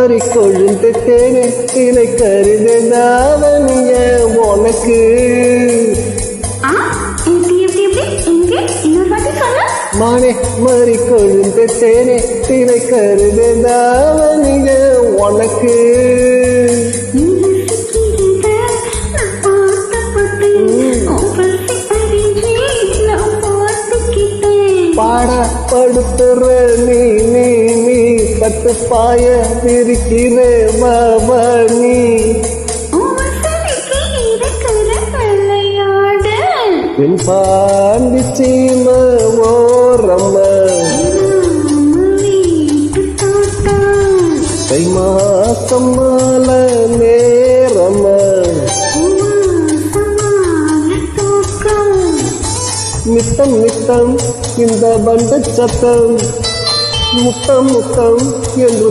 மாறி கொழுந்து தேனே இலை கருது நாவனிய உனக்கு மானே மாறி கொழுந்து தேனே இலை கருது நாவனிய உனக்கு பாட படுத்துற நீ நீ பட்டு பாய இருக்கிற மாமணி. என் பாண்டி சீம ஓரம்மா. தை மாசம் மால நேரம்மா. நித்தம் நித்தம் இந்த பண்ட சத்தம் Muy tan muy tan viendo.